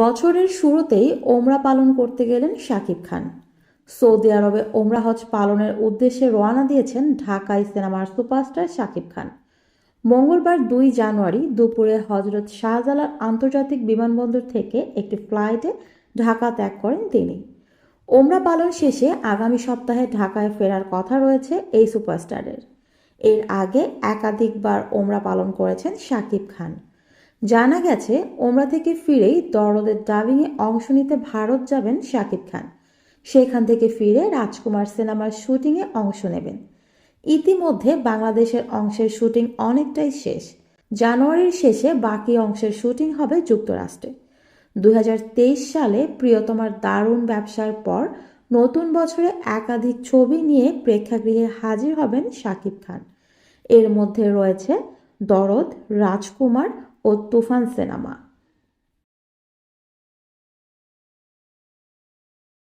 বছরের শুরুতেই ওমরা পালন করতে গেলেন শাকিব খান। সৌদি আরবে ওমরা হজ পালনের উদ্দেশ্যে রওনা দিয়েছেন ঢাকায় সিনেমার সুপারস্টার শাকিব খান। মঙ্গলবার দুই জানুয়ারি দুপুরে হজরত শাহজালাল আন্তর্জাতিক বিমানবন্দর থেকে একটি ফ্লাইটে ঢাকা ত্যাগ করেন তিনি। ওমরা পালন শেষে আগামী সপ্তাহে ঢাকায় ফেরার কথা রয়েছে এই সুপারস্টারের। এর আগে একাধিকবার ওমরা পালন করেছেন শাকিব খান। জানা গেছে, ওমরা থেকে ফিরেই দরদের ডাবিংয়ে অংশ নিতে ভারত যাবেন শাকিব খান। সেখান থেকে ফিরে রাজকুমার সিনেমার শুটিংয়ে অংশ নেবেন। ইতিমধ্যে বাংলাদেশের অংশের শুটিং অনেকটাই শেষ। জানুয়ারির শেষে বাকি অংশের শুটিং হবে যুক্তরাষ্ট্রে। দু হাজার তেইশ সালে প্রিয়তমার দারুণ ব্যবসার পর নতুন বছরে একাধিক ছবি নিয়ে প্রেক্ষাগৃহে হাজির হবেন শাকিব খান। এর মধ্যে রয়েছে দরদ, রাজকুমার ও তুফান সিনেমা।